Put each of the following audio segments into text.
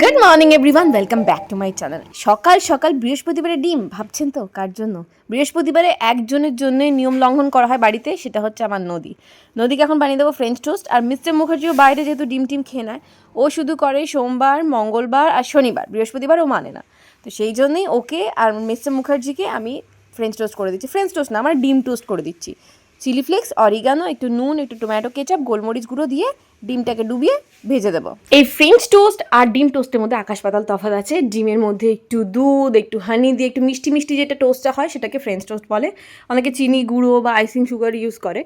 Good morning everyone welcome back to my channel সকাল সকাল বৃহস্পতিবারে ডিম, ভাবছেন তো কার জন্য? বৃহস্পতিবারে একজনের জন্যই নিয়ম লঙ্ঘন করা হয় বাড়িতে, সেটা হচ্ছে আমার নদী। নদীকে এখন বানিয়ে দেবো ফ্রেঞ্চ টোস্ট আর মিস্টার মুখার্জিও বাইরে যেহেতু ডিম টিম খেয়ে নেয়, ও শুধু করে সোমবার, মঙ্গলবার, আর শনিবার। বৃহস্পতিবার ও মানে না। তো সেই জন্যই ওকে আর মিস্টার মুখার্জিকে আমি ফ্রেঞ্চ টোস্ট করে দিচ্ছি। ফ্রেঞ্চ টোস্ট না, আমার ডিম টোস্ট করে দিচ্ছি। চিলি ফ্লেক্স অরিগানো একটু নুন, একটু টমেটো কেচাপ গোলমরিচ গুঁড়ো দিয়ে ডিমটাকে ডুবিয়ে ভেজে দেবো। এই ফ্রেঞ্চ টোস্ট আর ডিম টোস্টের মধ্যে আকাশ পাতাল তফাৎ আছে। ডিমের মধ্যে একটু দুধ, একটু হানি দিয়ে একটু মিষ্টি মিষ্টি যেটা টোস্টটা হয় সেটাকে ফ্রেঞ্চ টোস্ট বলে। অনেকে চিনি গুঁড়ো বা আইসিং সুগার ইউজ করে।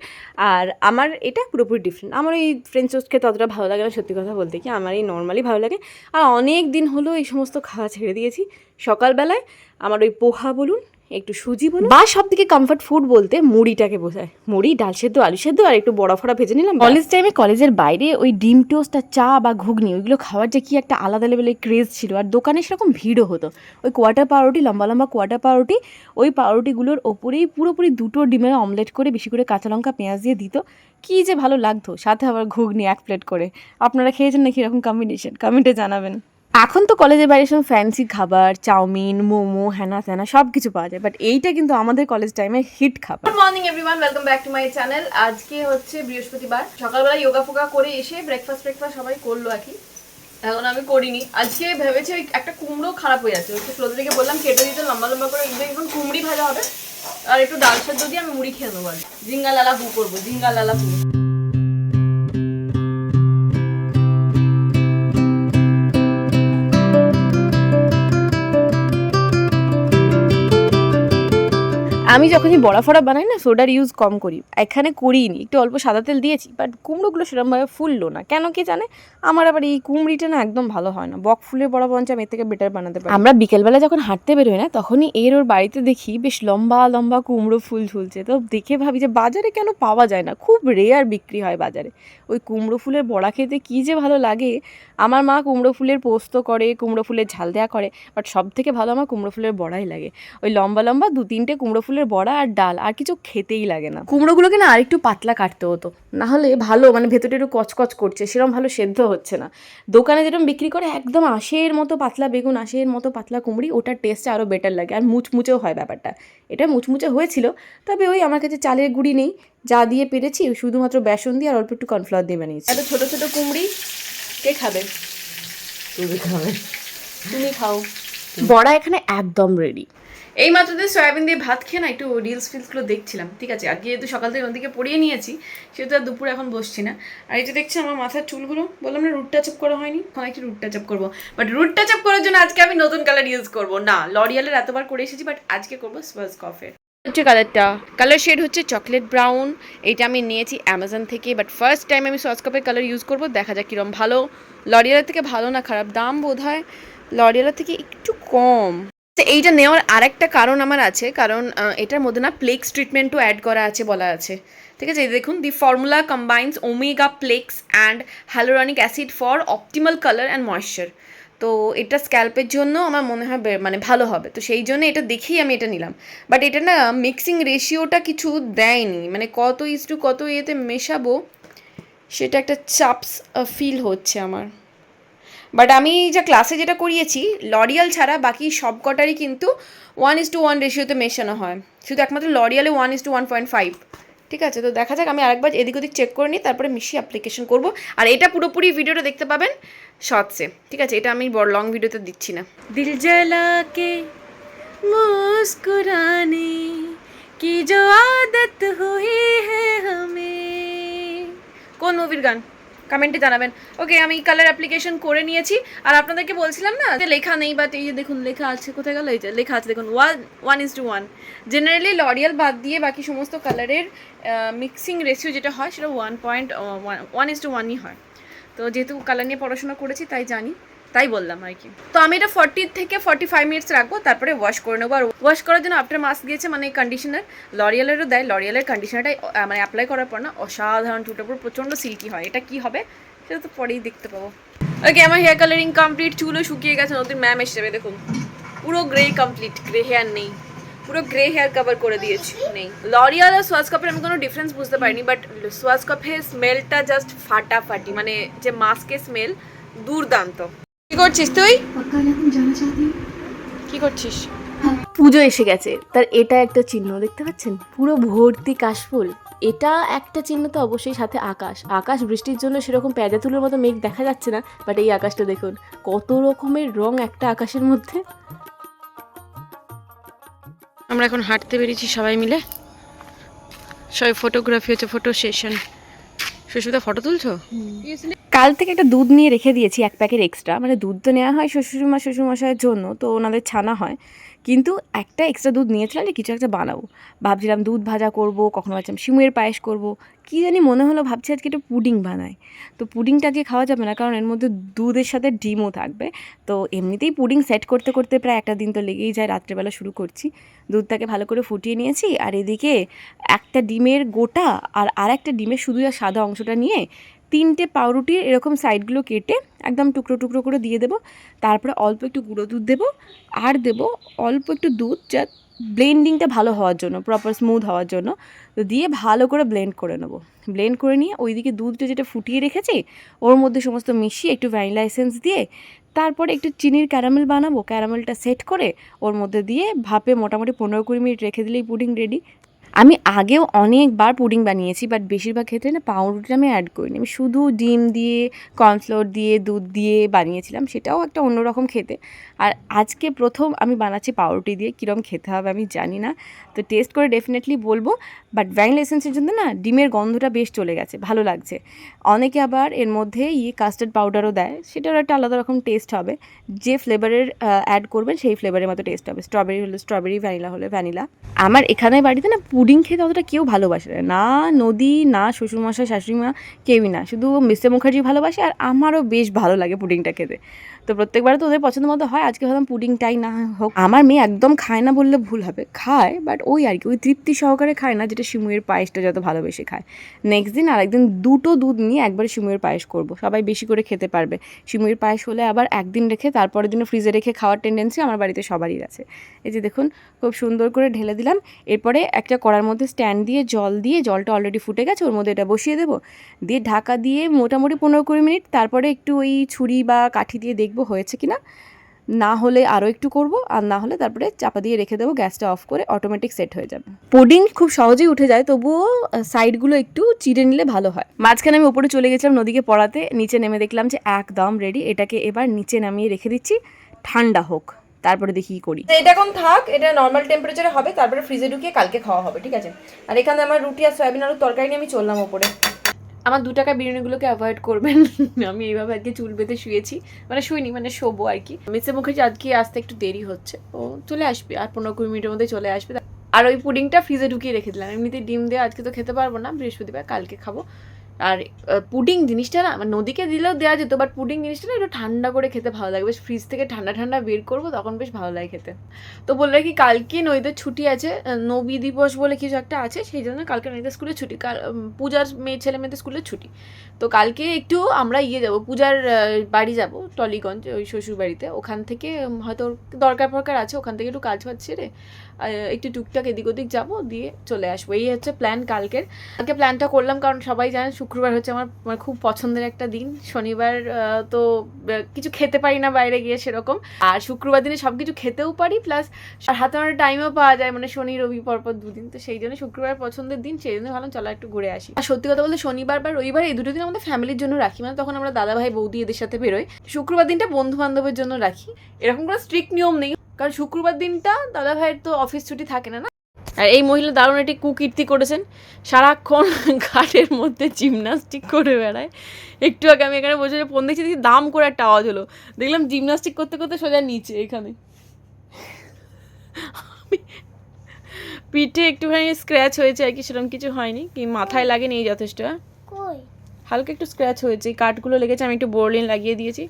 আর আমার এটা পুরোপুরি ডিফারেন্ট আমার এই ফ্রেঞ্চ টোস্ট খেতে অতটা ভালো লাগে না, সত্যি কথা বলতে কি আমার এই নর্মালি ভালো লাগে। আর অনেক দিন হলো এই সমস্ত খাওয়া ছেড়ে দিয়েছি। সকালবেলায় আমার ওই পোহা বলুন একটু সুজি বলুন। বা সব থেকে কমফর্ট ফুড বলতে মুড়িটাকে বোঝায়। মুড়ি ডাল সেদ্ধ আলু সেদ্ধ আর একটু বড়া ফড়া ভেজে নিলাম। কলেজ টাইমে কলেজের বাইরে ওই ডিম টোস্ট আর চা বা ঘুগনি ওইগুলো খাওয়ার যে কি একটা আলাদা লেভেলের ক্রেজ ছিল। আর দোকানে সেরকম ভিড়ও হতো। ওই কোয়াটার পাউরুটি লম্বা লম্বা কোয়াটার পাউরুটি ওই পাউরুটিগুলোর ওপরেই পুরোপুরি দুটো ডিমের অমলেট করে বেশি করে কাঁচা লঙ্কা পেঁয়াজ দিয়ে দিত। কি যে ভালো লাগতো। সাথে আবার ঘুগনি এক প্লেট করে। আপনারা খেয়েছেন নাকি এরকম কম্বিনেশন কমেন্টে জানাবেন। এখন তো কলেজে বাইরে সব ফ্যান্সি খাবার, চাউমিন, মোমো হ্যানা ত্যানা সব কিছু পাওয়া যায় বাট এইটা কিন্তু আমাদের কলেজ টাইমে হিট খাবার। Good morning everyone welcome back to my channel আজকে হচ্ছে বৃহস্পতিবার। সকালবেলা যোগা ফোগা করে এসে ব্রেকফাস্ট ব্রেকফাস্ট সবাই করল আর কি। এখন আমি করিনি। আজকে ভেবেছি ওই একটা কুমড়ো খারাপ হয়ে যাচ্ছে। একটু ফ্লোজরিকে বললাম, কেটে দিতে লম্বা লম্বা করে একদম কুমড়ি ভাজা হবে। আর একটু ডাল সেদ্ধ দিয়ে আমি মুড়ি খেয়ে নেব আর। জিঙ্গা লালা হু করব জিঙ্গা লালা হু আমি যখনই বড়া ফড়া বানাই না, সোডার ইউজ কম করি। এখানে করিনি, একটু অল্প সাদা তেল দিয়েছি বাট কুমড়োগুলো সেরকমভাবে ফুললো না। কেন কে জানে? আমার আবার এই কুমড়িটা না একদম ভালো হয় না। বক ফুলের বড়া বঞ্চ আমি এর থেকে বেটার বানাতে পারি। আমরা বিকেলবেলা যখন হাঁটতে বেরোই না, তখনই এর ওর বাড়িতে দেখি বেশ লম্বা লম্বা কুমড়ো ফুল ঝুলছে। তো দেখে ভাবি যে বাজারে কেন পাওয়া যায় না? খুব রেয়ার বিক্রি হয় বাজারে। ওই কুমড়ো ফুলের বড়া খেতে কী যে ভালো লাগে? আমার মা কুমড়ো ফুলের পোস্ত করে, কুমড়ো ফুলের ঝাল দেওয়া করে বাট সব থেকে ভালো আমার কুমড়ো ফুলের বড়াই লাগে। ওই লম্বা লম্বা দু তিনটে কুমড়ো ফুলের বড়া আর ডাল আর কিছু খেতেই লাগে না। কুমড়োগুলোকে না আরেকটু পাতলা কাটতে হতো। না হলে ভালো মানে ভেতরে একটু কচকচ করছে সেরকম ভালো সেদ্ধ হচ্ছে না। দোকানে যেরকম বিক্রি করে একদম আশের মতো পাতলা বেগুন আশের মতো পাতলা কুমড়ি ওটার টেস্টটা আরও বেটার লাগে। আর মুচমুচেও হয় ব্যাপারটা। এটা মুচমুচে হয়েছিল তবে ওই আমার কাছে চালের গুঁড়ি নেই। যা দিয়ে পেরেছি শুধুমাত্র বেসন দিয়ে আর অল্প একটু কর্নফ্লাওয়ার দিয়ে বানিয়েছি। এত ছোটো ছোটো কুমড়ি কে খাবে? তুমি খাবে। তুমি খাও। বড়া এখানে একদম রেডি এই মাত্র দিয়ে সয়াবিন দিয়ে ভাত খেয়ে না একটু রিলস ফিলসগুলো দেখছিলাম। ঠিক আছে আজকে যেহেতু সকাল থেকে নদীকে পড়িয়ে নিয়েছি, সেহেতু আর দুপুরে এখন বসছি না। আর এই যে দেখছি আমার মাথার চুলগুলো, বললাম না রুট টাচ করা হয়নি? এখন একটু রুট টাচ করব। বাট রুট টাচ করার জন্য আজকে আমি নতুন কালার ইউজ করব। না লরিয়ালের এতবার করে এসেছি বাট আজকে করব স্পার্স কফের হচ্ছে কালারটা কালার শেড হচ্ছে চকলেট ব্রাউন এটা আমি নিয়েছি অ্যামাজন থেকে। বাট ফার্স্ট টাইম আমি সস কাপের কালার ইউজ করব, দেখা যাক কীরকম ভালো। লরিয়ালের থেকে ভালো না খারাপ? দাম বোধ হয় লরিয়ালের থেকে একটু কম। তো এইটা নেওয়ার আরেকটা কারণ আমার আছে। কারণ এটার মধ্যে না প্লেক্স ট্রিটমেন্টও অ্যাড করা আছে বলা আছে। ঠিক আছে? দেখুন the formula combines omega plex and hyaluronic acid for optimal colour and moisture তো এটা স্ক্যাল্পের জন্য আমার মনে হয় মানে ভালো হবে। তো সেই জন্য এটা দেখেই আমি এটা নিলাম। বাট এটা না মিক্সিং রেশিওটা কিছু দেয়নি। মানে কত ইস টু কত ইয়েতে মেশাবো, সেটা একটা চাপস ফিল হচ্ছে আমার। বাট আমি যা ক্লাসে যেটা করিয়েছি লরিয়াল ছাড়া বাকি সব কটারই কিন্তু ওয়ান ইস টু ওয়ান রেশিওতে মেশানো হয়। শুধু একমাত্র লরিয়ালে one is to one point five ঠিক আছে? তো দেখা যাক, আমি আরেকবার এদিক ওদিক চেক করে নিই তারপরে মিশিয়ে অ্যাপ্লিকেশন করব। আর এটা পুরোপুরি ভিডিওটা দেখতে পাবেন শর্টসে ঠিক আছে? এটা আমি বড় লং ভিডিওতে দিচ্ছি না। দিল জ্বালাকে মুস্কুরানে, কি জো আদত হুই হ্যাঁ হামে। কোন মুভির গান? কমেন্টে জানাবেন। ওকে, আমি কালার অ্যাপ্লিকেশন করে নিয়েছি। আর আপনাদেরকে বলছিলাম না, যে লেখা নেই বাট এই যে দেখুন, লেখা আছে, কোথায় গেল? এই যে লেখা আছে, দেখুন one one is to one generally L'Oreal বাদ দিয়ে বাকি সমস্ত কালারের মিক্সিং রেশিও যেটা হয়, সেটা one point one is to ওয়ানই হয়। তো যেহেতু কালার নিয়ে পড়াশোনা করেছি, তাই জানি। তাই বললাম আর কি। তো আমি এটা ফর্টি থেকে ফর্টি ফাইভ মিনিটস রাখব, তারপরে ওয়াশ করে নেব। আর ওয়াশ করার জন্য আফটার মাস্ক দিয়েছে মানে কন্ডিশনার লরিয়ালেরও দেয়। লরিয়ালের কন্ডিশনারটাই মানে অ্যাপ্লাই করার পর না অসাধারণ টুটো পুরো প্রচণ্ড সিল্কি হয়। এটা কি হবে সেটা তো পরেই দেখতে পাবো। ওকে আমার হেয়ার কালারিং কমপ্লিট চুলও শুকিয়ে গেছে, নতুন ম্যাম এসে দেখুন। পুরো গ্রে কমপ্লিট গ্রে হেয়ার নেই। পুরো গ্রে হেয়ার কভার করে দিয়েছি, নেই। লরিয়াল আর সোয়াজ কাপের আমি কোনো ডিফারেন্স বুঝতে পারিনি বাট সোয়াজ কাপের স্মেলটা জাস্ট ফাটাফাটি মানে যে মাস্কের স্মেল দুর্দান্ত। কি করছিস তুই? কি করছিস? পুজো এসে গেছে। তার এটা একটা চিহ্ন দেখতে পাচ্ছেন? পুরো ভর্তি কাশফুল। এটা একটা চিহ্ন তো অবশ্যই সাথে আকাশ। আকাশ বৃষ্টির জন্য সেরকম প্যাজা তুলোর মতো মেঘ দেখা যাচ্ছে না বাট এই আকাশটা দেখুন কত রকমের রং একটা আকাশের মধ্যে। আমরা এখন হাঁটতে বেরিয়েছি সবাই মিলে। সবাই ফটোগ্রাফি হচ্ছে ফটো সেশন সুস্মিতা ফটো তুলছো? কাল থেকে একটা দুধ নিয়ে রেখে দিয়েছি, এক প্যাকেট এক্সট্রা মানে দুধ তো নেওয়া হয় শ্বশুরমা শ্বশুরমশাইয়ের জন্য, তো ওনাদের ছানা হয়। কিন্তু একটা এক্সট্রা দুধ নিয়েছিলাম যে কিছু একটা বানাবো। ভাবছিলাম দুধ ভাজা করব, কখনো ভাবছিলাম সিমের পায়েস করব। কী জানি মনে হলো ভাবছি আজকে একটু পুডিং বানাই। তো পুডিংটা আজকে খাওয়া যাবে না, কারণ এর মধ্যে দুধের সাথে ডিমও থাকবে। তো এমনিতেই পুডিং সেট করতে করতে প্রায় একটা দিন তো লেগেই যায়, রাত্রেবেলা শুরু করছি। দুধটাকে ভালো করে ফুটিয়ে নিয়েছি, আর এদিকে একটা ডিমের গোটা আর আর একটা ডিমের শুধু আর সাদা অংশটা নিয়ে তিনটে পাউরুটির এরকম সাইডগুলো কেটে একদম টুকরো টুকরো করে দিয়ে দেবো। তারপরে অল্প একটু গুঁড়ো দুধ দেবো আর দেবো অল্প একটু দুধ যা ব্লেন্ডিংটা ভালো হওয়ার জন্য প্রপার স্মুথ হওয়ার জন্য। তো দিয়ে ভালো করে ব্লেন্ড করে নেব। ব্লেন্ড করে নিয়ে ওইদিকে দুধটা যেটা ফুটিয়ে রেখেছি, ওর মধ্যে সমস্ত মিশিয়ে একটু ভ্যানিলা এসেন্স দিয়ে তারপরে একটু চিনির ক্যারামেল বানাবো। ক্যারামেলটা সেট করে ওর মধ্যে দিয়ে ভাপে মোটামুটি পনেরো কুড়ি মিনিট রেখে দিলেই পুডিং রেডি আমি আগেও অনেকবার পুডিং বানিয়েছি বাট বেশিরভাগ ক্ষেত্রে না পাউরুটিটা আমি অ্যাড করিনি। আমি শুধু ডিম দিয়ে কর্নফ্লোর দিয়ে, দুধ দিয়ে বানিয়েছিলাম, সেটাও একটা অন্যরকম খেতে। আর আজকে প্রথম আমি বানাচ্ছি পাউরুটি দিয়ে কীরকম খেতে হবে আমি জানি না। তো টেস্ট করে ডেফিনেটলি বলব। বাট ভ্যানিলা এসেন্সের জন্য না ডিমের গন্ধটা বেশ চলে গেছে, ভালো লাগছে। অনেকে আবার এর মধ্যে ইয়ে কাস্টার্ড পাউডারও দেয় সেটারও একটা আলাদা রকম টেস্ট হবে। যে ফ্লেভারের অ্যাড করবেন সেই ফ্লেভারের মতো টেস্ট হবে। স্ট্রবেরি হলে স্ট্রবেরি ভ্যানিলা হলে ভ্যানিলা আমার এখানে বাড়িতে না পুডিং খেতে অতটা কেউ ভালোবাসে না। নদী, না শ্বশুরমশাই, শাশুড়িমা, কেউই না। শুধু মিস্টার মুখার্জি ভালোবাসে আর আমারও বেশ ভালো লাগে পুডিংটা খেতে। তো প্রত্যেকবার তো ওদের পছন্দ মতো হয়, আজকে ভাবলাম পুডিংটাই না হোক। আমার মেয়ে একদম খায় না বললে ভুল হবে, খায় বাট ওই আর কি, ওই তৃপ্তি সহকারে খায় না শিমুয়ের পায়েসটা যত ভালোবেসে খায়। নেক্সট দিন আর একদিন দুটো দুধ নিয়ে একবারে শিমুয়ের পায়েস করব। সবাই বেশি করে খেতে পারবে। শিমুয়ের পায়েস হলে আবার একদিন রেখে তারপরের দিনে ফ্রিজে রেখে খাওয়ার টেন্ডেন্সি আমার বাড়িতে সবারই আছে। এই যে দেখুন, খুব সুন্দর করে ঢেলে দিলাম। এরপরে একটা কড়ার মধ্যে স্ট্যান্ড দিয়ে জল দিয়ে জলটা অলরেডি ফুটে গেছে, ওর মধ্যে এটা বসিয়ে দেবো। দিয়ে ঢাকা দিয়ে মোটামুটি পনেরো কুড়ি মিনিট, তারপরে একটু ওই ছুরি বা কাঠি দিয়ে দেখব হয়েছে কি না না হলে আরও একটু করব আর না হলে তারপরে চাপা দিয়ে রেখে দেবো গ্যাসটা অফ করে অটোমেটিক সেট হয়ে যাবে। পুডিং খুব সহজেই উঠে যায় তবুও সাইডগুলো একটু চিড়ে নিলে ভালো হয়। মাঝখানে আমি উপরে চলে গেছিলাম নদীকে পড়াতে নিচে নেমে দেখলাম যে একদম রেডি এটাকে এবার নিচে নামিয়ে রেখে দিচ্ছি ঠান্ডা হোক। তারপরে দেখি কি করি। এটা এখন থাক এটা নর্মাল টেম্পারেচারে হবে তারপরে ফ্রিজে ঢুকিয়ে কালকে খাওয়া হবে ঠিক আছে? আর এখানে আমার রুটি আর সয়াবিন আলুর তরকারি নিয়ে আমি চললাম ওপরে আমার দু টাকা বিরিয়ানিগুলোকে অ্যাভয়েড করবেন। আমি এইভাবে আজকে চুল বেঁধে শুয়েছি। মানে শুইনি মানে শোবো আর কি। মিসে মুখার্জি, আজকে আসতে একটু দেরি হচ্ছে। ও চলে আসবে, আর পনেরো কুড়ি মিনিটের মধ্যে চলে আসবে। আর ওই পুডিংটা ফ্রিজে ঢুকিয়ে রেখে দিলাম। এমনিতে ডিম দিয়ে আজকে তো খেতে পারব না, বৃহস্পতিবার কালকে খাব। আর পুডিং জিনিসটা না মানে নদীকে দিলেও দেওয়া যেত বাট পুডিং জিনিসটা না একটু ঠান্ডা করে খেতে ভালো লাগে। বেশ ফ্রিজ থেকে ঠান্ডা ঠান্ডা বের করব, তখন বেশ ভালো লাগে খেতে। তো বললে কি কালকে নইদের ছুটি আছে নবী দিবস বলে কিছু একটা আছে, সেই জন্য কালকে নইদের স্কুলে ছুটি। পূজার মেয়ে, ছেলে মেয়েদের স্কুলে ছুটি। তো কালকে একটু আমরা ইয়ে যাব, পূজার বাড়ি যাব, টলিগঞ্জ, ওই শ্বশুর বাড়িতে ওখান থেকে হয়তো দরকার ফরকার আছে, ওখান থেকে একটু কাজ ফাজ ছেড়ে একটু টুকটাক এদিক ওদিক যাব, দিয়ে চলে আসব। এই হচ্ছে প্ল্যান কালকের। কালকে প্ল্যানটা করলাম, কারণ সবাই জানে শুক্রবার হচ্ছে আমার আমার খুব পছন্দের একটা দিন। শনিবার তো কিছু খেতে পারি না বাইরে গিয়ে সেরকম। আর শুক্রবার দিনে সব কিছু খেতেও পারি, প্লাস হাতে আমার টাইমও পাওয়া যায় মানে শনি, রবি, পরপর দুদিন। তো সেই জন্য শুক্রবার পছন্দের দিন, সেই জন্য ভাবলাম চলো একটু ঘুরে আসি। আর সত্যি কথা বলতে শনিবার বা রবিবার এই দুটো দিন আমাদের ফ্যামিলির জন্য রাখি। মানে তখন আমরা দাদা ভাই, বৌদি এদের সাথে বেরোই। শুক্রবার দিনটা বন্ধু বান্ধবের জন্য রাখি। এরকম কোনো স্ট্রিক্ট নিয়ম নেই। কারণ শুক্রবার দিনটা দাদা ভাইয়ের তো অফিস ছুটি থাকে না না? আর এই মহিলা দারুণ একটি কুকীর্তি করেছেন। সারাক্ষণ ঘাটের মধ্যে জিমনাস্টিক করে বেড়ায়। একটু আগে আমি এখানে বসে ফোন দেখছি দেখি দাম করে একটা আওয়াজ হলো। দেখলাম জিমনাস্টিক করতে করতে সোজা নিচে এখানে। আমি পিঠে একটুখানি স্ক্র্যাচ হয়েছে আর কি সেরকম কিছু হয়নি। কি মাথায় লাগেনি এই যথেষ্ট হ্যাঁ? হালকা একটু স্ক্র্যাচ হয়েছে কাঠগুলো লেগেছে আমি একটু বোরলিন লাগিয়ে দিয়েছি।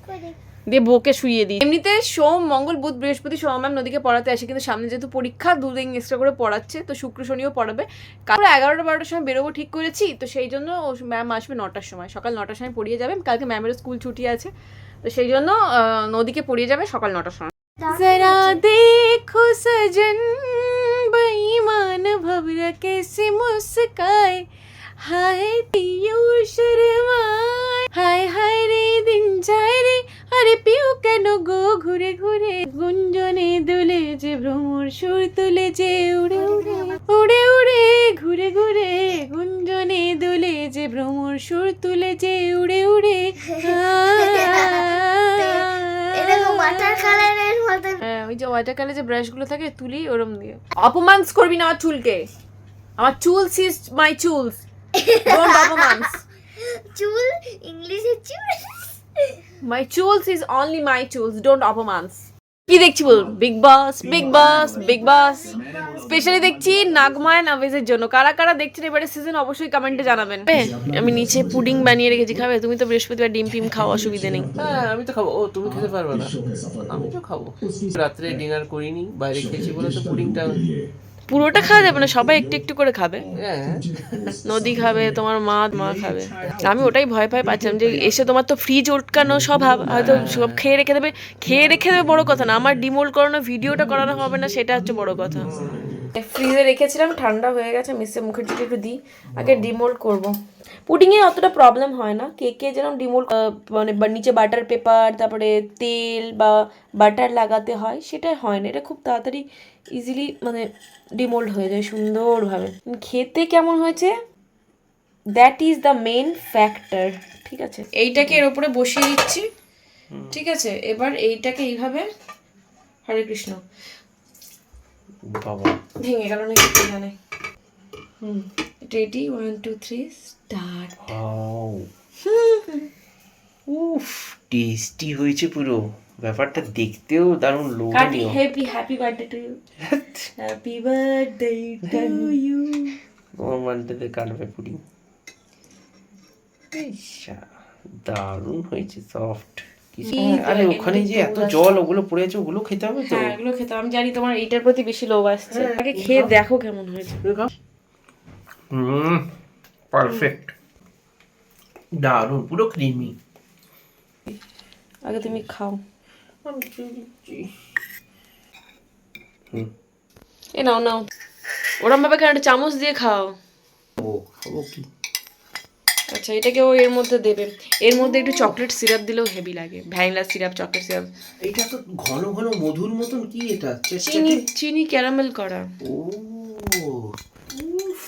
দিয়ে বকে শুইয়ে দিই এমনিতে সোম মঙ্গল বুধ বৃহস্পতি সোম ম্যাম নদীকে পড়াতে আসে কিন্তু সামনে যেহেতু পরীক্ষা দুদিন এক্সট্রা করে পড়াচ্ছে তো শুক্র শনিও পড়াবে কাল এগারোটা বারোটার সময় বেরোবো ঠিক করেছি তো সেই জন্য ও ম্যাম আসবে নটার সময় সকাল নটার সময় পড়িয়ে যাবে কালকে ম্যামেরও স্কুল ছুটি আছে তো সেই জন্য আহ, নদীকে পড়িয়ে যাবে সকাল নটার সময় जरा देखो सजन बेईमान भवरा कैसे मुस्काए हाय पियो शर्माए हाय हाय रे दिन যায় রে আরে পিও কেন গো ঘুরে ঘুরে? গুঞ্জনে দুলে যে ভ্রমর সুর তুলে যে উড়ে উড়ে উড়ে উড়ে ঘুরে ঘুরে। গুঞ্জনে দুলে যে ভ্রমর সুর তুলে যে উড়ে। উড়ে হ্যাঁ, ওই যে ওয়াটার কালার যে ব্রাশগুলো থাকে তুলি ওরম দিয়ে। অপমানস করবি না আমার চুলকে? আমার চুলস ইজ মাই চুলস। ডোন্ট চুল ইংলিশে চুল। মাই চুলস ইজ অনলি মাই চুলস ডোন্ট অপমানস কি দেখছি বল Bigg Boss Bigg Boss Bigg Boss specially দেখছি নাগমায়ন আবেজের জন্য। কারা কারা দেখছেন এবারে সিজন অবশ্যই কমেন্টে জানাবেন। আমি নিচে পুডিং বানিয়ে রেখেছি খাবে? তুমি তো বৃহস্পতিবার ডিম ফিম খাও অসুবিধে নেই। হ্যাঁ আমি তো খাব। ও তুমি খেতে পারবে না। আমি তো খাব। রাত্রে ডিনার করিনি বাইরে খেয়েছি বলে তো পুডিংটা পুরোটা খাওয়া যাবে না সবাই একটু একটু করে খাবে। হ্যাঁ। নদী খাবে তোমার মা মা খাবে। আমি ওটাই ভয় ভয় পাচ্ছিলাম যে এসে তোমার তো ফ্রিজ ওটকানো স্বভাব হয়তো সব খেয়ে রেখে দেবে। খেয়ে রেখে দেবে বড় কথা না আমার ডিমোল্ড করানো ভিডিওটা করানো হবে না সেটা হচ্ছে বড় কথা। ফ্রিজে রেখেছিলাম ঠান্ডা হয়ে গেছে মিস্টার মুখার্জিকে একটু দিই আগে ডিমোল্ড করব। পুডিংয়ে অতটা প্রবলেম হয় না কেকে যেরকম ডিমোল্ড মানে নিচে বাটার পেপার তারপরে তেল বা বাটার লাগাতে হয় সেটা হয় না। এটা খুব তাড়াতাড়ি ইজিলি মানে ডিমোল্ড হয়ে যায় সুন্দরভাবে। খেতে কেমন হয়েছে? That is the main factor ঠিক আছে? এইটাকে এর উপরে বসিয়ে দিচ্ছি ঠিক আছে? এবার এইটাকে এইভাবে হরে কৃষ্ণ বাবা। ভেঙে গেল নাকি কে জানে? হুম ready one two three start উফ টেস্টি হয়েছে পুরো। ব্যাপারটা দেখতেও দারুণ লোভনীয়। Happy happy birthday to you happy birthday to you তোমার মানটাতে কাটবে দারুণ হয়েছে সফট আরে ওখানে যে এত জল ওগুলো পড়ে আছে ওগুলো খেতে হবে তো? হ্যাঁ এগুলো খেতে আমি জানি তোমার এইটার প্রতি বেশি লোভ আসছে। আগে খেয়ে দেখো কেমন হয়েছে। হুম পারফেক্ট দারুণ পুরো ক্রিমি আগে তুমি খাও। এ নাও নাও। ওরম ভাবে কেন একটা চামচ দিয়ে খাও? ও খাব কি? আচ্ছা এটাকে ও এর মধ্যে দেবে। এর মধ্যে একটু চকলেট সিরাপ দিলেও হেভি লাগে। ভ্যানিলা সিরাপ চকলেট সিরাপ এটা তো ঘন ঘন মধুর মতন কি এটা? চিনি চিনি ক্যারামেল করা। ও উফ,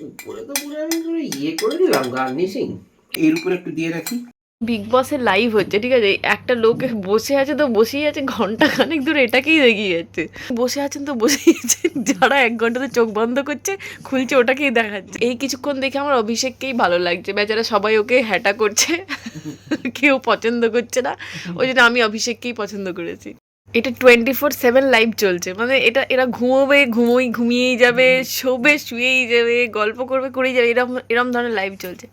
উপরে তো পুরো আমি ইয়ে করে দিলাম গার্নিশিং এর উপরে একটু দিয়ে রাখি। বিগ বসের লাইভ হচ্ছে ঠিক আছে? একটা লোক বসে আছে তো বসেই আছে ঘণ্টা খানেক দূরে এটাকেই দেখিয়ে যাচ্ছে। বসে আছেন তো বসেই আছে যারা এক ঘন্টাতে চোখ বন্ধ করছে খুলছে ওটাকেই দেখাচ্ছে। এই কিছুক্ষণ দেখে আমার অভিষেককেই ভালো লাগছে। বেচারা সবাই ওকে হ্যাটা করছে কেউ পছন্দ করছে না। ওই জন্য আমি অভিষেককেই পছন্দ করেছি। এটা টোয়েন্টি ফোর সেভেন লাইভ চলছে। মানে এটা এরা ঘুমোবে ঘুমোই ঘুমিয়েই যাবে শোবে শুয়েই যাবে গল্প করবে করেই যাবে এরকম এরকম ধরনের লাইভ চলছে।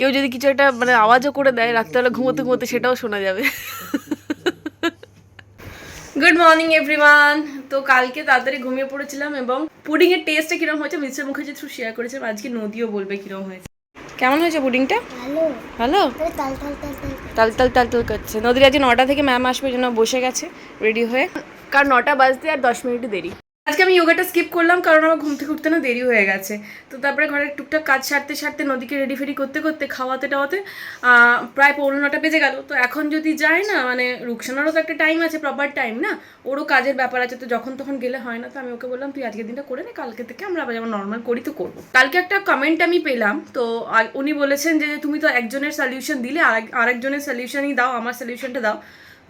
কেউ যদি কিছু একটা মানে আওয়াজও করে দেয় রাত্রেবেলা ঘুমোতে ঘুমোতে সেটাও শোনা যাবে। গুড মর্নিং এভরিওয়ান তো কালকে তাড়াতাড়ি ঘুমিয়ে পড়েছিলাম এবং পুডিং এর টেস্টটা কীরকম হয়েছে মিস্টার মুখার্জি থ্রু শেয়ার করেছিলাম আজকে নদীও বলবে কীরকম হয়েছে। কেমন হয়েছে পুডিংটা? ভালো। তাল তাল তাল তাল করছে। নদীর আজকে নটা থেকে ম্যাম আসবে জন্য বসে গেছে রেডি হয়ে। কারণ নটা বাজতে আর দশ মিনিট দেরি। আজকে আমি যোগাটা স্কিপ করলাম, কারণ আমার ঘুম থেকে উঠতে না দেরি হয়ে গেছে। তো তারপরে ঘরের টুকটাক কাজ সারতে সারতে নদীকে রেডি ফেডি করতে করতে, খাওয়াতে টাওয়াতে প্রায় পৌনে নটা বেজে গেল। তো এখন যদি যায় না মানে রুকসানারও তো একটা টাইম আছে প্রপার টাইম না, ওরও কাজের ব্যাপার আছে, তো যখন তখন গেলে হয় না। তো আমি ওকে বললাম, তুই আজকের দিনটা করে নে, কালকে থেকে আমরা আবার যেমন নর্মাল করি তো করব। কালকে একটা কমেন্ট আমি পেলাম, তো উনি বলেছেন যে, তুমি তো একজনের সলিউশন দিলে আর আরেকজনের সলিউশনই দাও, আমার সলিউশনটা দাও।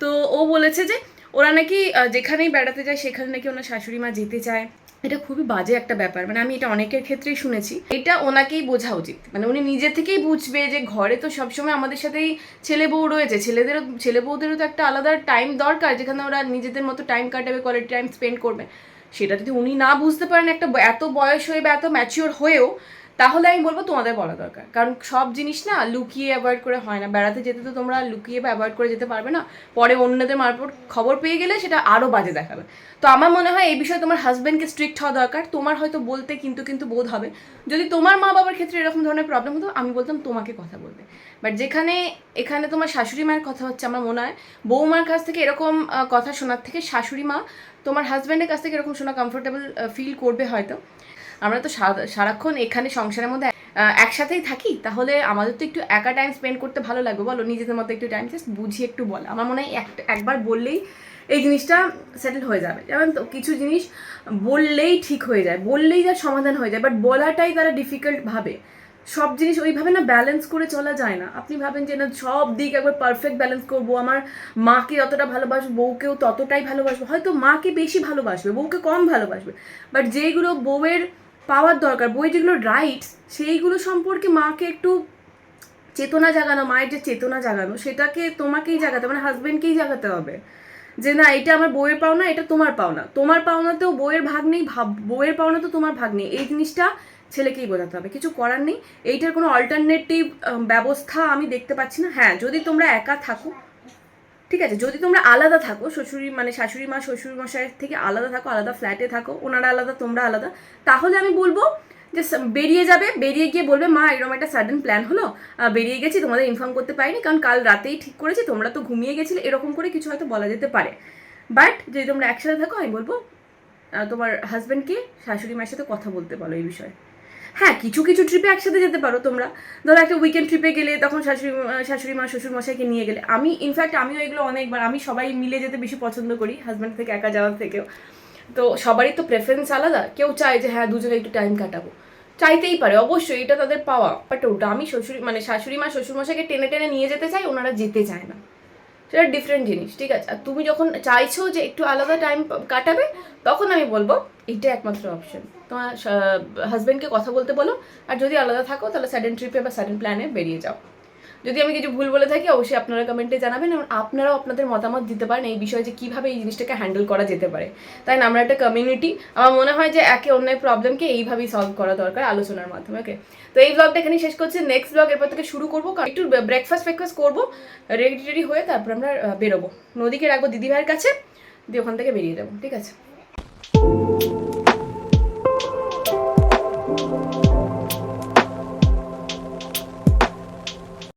তো ও বলেছে যে ওরা নাকি যেখানেই বেড়াতে যায়, সেখানে নাকি ওনার শাশুড়ি মা যেতে চায়। এটা খুবই বাজে একটা ব্যাপার। মানে আমি এটা অনেকের ক্ষেত্রেই শুনেছি। এটা ওনাকেই বোঝা উচিত। মানে উনি নিজে থেকেই বুঝবে যে ঘরে তো সবসময় আমাদের সাথেই ছেলে বউ রয়েছে। ছেলেদেরও, ছেলে বউদেরও তো একটা আলাদা টাইম দরকার, যেখানে ওরা নিজেদের মতো টাইম কাটাবে কোয়ালিটি টাইম স্পেন্ড করবে। সেটা যদি উনি না বুঝতে পারেন, একটা এত বয়স হয়ে বা এত ম্যাচিওর হয়েও তাহলে আমি বলব তোমাদের বলা দরকার। কারণ সব জিনিস না লুকিয়ে অ্যাভয়েড করে হয় না। বেড়াতে যেতে তো তোমরা লুকিয়ে বা অ্যাভয়েড করে যেতে পারবে না। পরে অন্যদের মারফত খবর পেয়ে গেলে সেটা আরও বাজে দেখাবে। তো আমার মনে হয় এই বিষয়ে তোমার হাজব্যান্ডকে স্ট্রিক্ট হওয়া দরকার। তোমার হয়তো বলতে কিন্তু কিন্তু বোধ হবে। যদি তোমার মা বাবার ক্ষেত্রে এরকম ধরনের প্রবলেম হতো, আমি বলতাম তোমাকে কথা বলতে। বাট যেখানে এখানে তোমার শাশুড়ি মায়ের কথা হচ্ছে আমার মনে হয়, বৌমার কাছ থেকে এরকম কথা শোনার থেকে শাশুড়ি মা তোমার হাজব্যান্ডের কাছ থেকে এরকম শোনা কমফোর্টেবল ফিল করবে হয়তো। আমরা তো সারা- সারাক্ষণ এখানে সংসারের মধ্যে একসাথেই থাকি, তাহলে আমাদের তো একটু একা টাইম স্পেন্ড করতে ভালো লাগবে। বলো, নিজেদের মতো একটু টাইম জাস্ট বুঝিয়ে একটু বল। আমার মনে হয় একবার বললেই এই জিনিসটা সেটেল হয়ে যাবে। যেমন তো কিছু জিনিস বললেই ঠিক হয়ে যায়, বললেই যার সমাধান হয়ে যায় বাট বলাটাই তারা ডিফিকাল্ট ভাবে। সব জিনিস ওইভাবে না ব্যালেন্স করে চলা যায় না। আপনি ভাবেন যে না, সব দিক একবার পারফেক্ট ব্যালেন্স করব, আমার মাকে যতটা ভালোবাসবো, বউকেও ততটাই ভালোবাসবো। হয়তো মাকে বেশি ভালোবাসবে, বউকে কম ভালোবাসবে বাট যেইগুলো বউয়ের পাওয়ার দরকার। বই যেগুলো রাইটস সেইগুলো সম্পর্কে মাকে একটু চেতনা জাগানো, মায়ের যে চেতনা জাগানো, সেটাকে তোমাকেই জাগাতে মানে হাজব্যান্ডকেই জাগাতে হবে। যে না, এটা আমার বইয়ের পাওনা, এটা তোমার পাওনা। তোমার পাওনাতেও বইয়ের ভাগ নেই, ভাব, বউয়ের পাওনা তো তোমার ভাগ নেই। এই জিনিসটা ছেলেকেই বোঝাতে হবে। কিছু করার নেই। এইটার কোনো অল্টারনেটিভ ব্যবস্থা আমি দেখতে পাচ্ছি না। হ্যাঁ যদি তোমরা একা থাকো ঠিক আছে, যদি তোমরা আলাদা থাকো, শ্বশুরি মানে শাশুড়ি মা, শ্বশুর মশাইয়ের থেকে আলাদা থাকো, আলাদা ফ্ল্যাটে থাকো, ওনারা আলাদা, তোমরা আলাদা, তাহলে আমি বলব যে বেরিয়ে যাবে, বেরিয়ে গিয়ে বলবে, মা, এরকম একটা সাডেন প্ল্যান হলো বেরিয়ে গেছি, তোমাদের ইনফর্ম করতে পারিনি, কারণ কাল রাতেই ঠিক করেছি, তোমরা তো ঘুমিয়ে গেছিলে, এরকম করে কিছু হয়তো বলা যেতে পারে। বাট যদি তোমরা একসাথে থাকো, আমি বলব তোমার হাজব্যান্ডকে শাশুড়ি মায়ের সাথে কথা বলতে বলো এই বিষয়ে। হ্যাঁ কিছু কিছু ট্রিপে একসাথে যেতে পারো তোমরা। ধরো একটা উইকেন্ড ট্রিপে গেলে তখন শাশুড়ি শাশুড়ি মা, শ্বশুর মশাইকে নিয়ে গেলে। আমি ইনফ্যাক্ট আমিও এগুলো অনেকবার, আমি সবাই মিলে যেতে বেশি পছন্দ করি হাজব্যান্ড থেকে একা যাওয়ার থেকেও। তো সবারই তো প্রেফারেন্স আলাদা। কেউ চায় যে হ্যাঁ দুজনে একটু টাইম কাটাবো। চাইতেই পারে, অবশ্যই এটা তাদের পাওয়া। বাট ওটা আমি শ্বশুরি মানে শাশুড়ি মা, শ্বশুর মশাইকে টেনে টেনে নিয়ে যেতে চাই, ওনারা যেতে চায় না। সেটা ডিফারেন্ট জিনিস, ঠিক আছে? আর তুমি যখন চাইছো যে একটু আলাদা টাইম কাটাবে, তখন আমি বলব এইটা একমাত্র অপশন তোমার হাজব্যান্ডকে কথা বলতে বলো, আর যদি আলাদা থাকো, তাহলে সাডেন ট্রিপে বা সাডেন প্ল্যানে বেরিয়ে যাও। যদি আমি কিছু ভুল বলে থাকি, অবশ্যই আপনারা কমেন্টে জানাবেন এবং আপনারাও আপনাদের মতামত দিতে পারেন এই বিষয়ে যে কীভাবে এই জিনিসটাকে হ্যান্ডেল করা যেতে পারে। তাই না? আমরা একটা কমিউনিটি আমার মনে হয় যে একে অন্যের প্রবলেমকে এইভাবেই সলভ করা দরকার আলোচনার মাধ্যমে ওকে তো এই ব্লগটা এখানেই শেষ করছি। নেক্সট ব্লগ এরপর থেকে শুরু করব। একটু ব্রেকফাস্ট ফ্রেকফাস্ট করব রেডি টেডি হয়ে তারপর আমরা বেরোবো। নদীকে রাখব দিদিভাইয়ের কাছে, দিয়ে ওখান থেকে বেরিয়ে যাব, ঠিক আছে?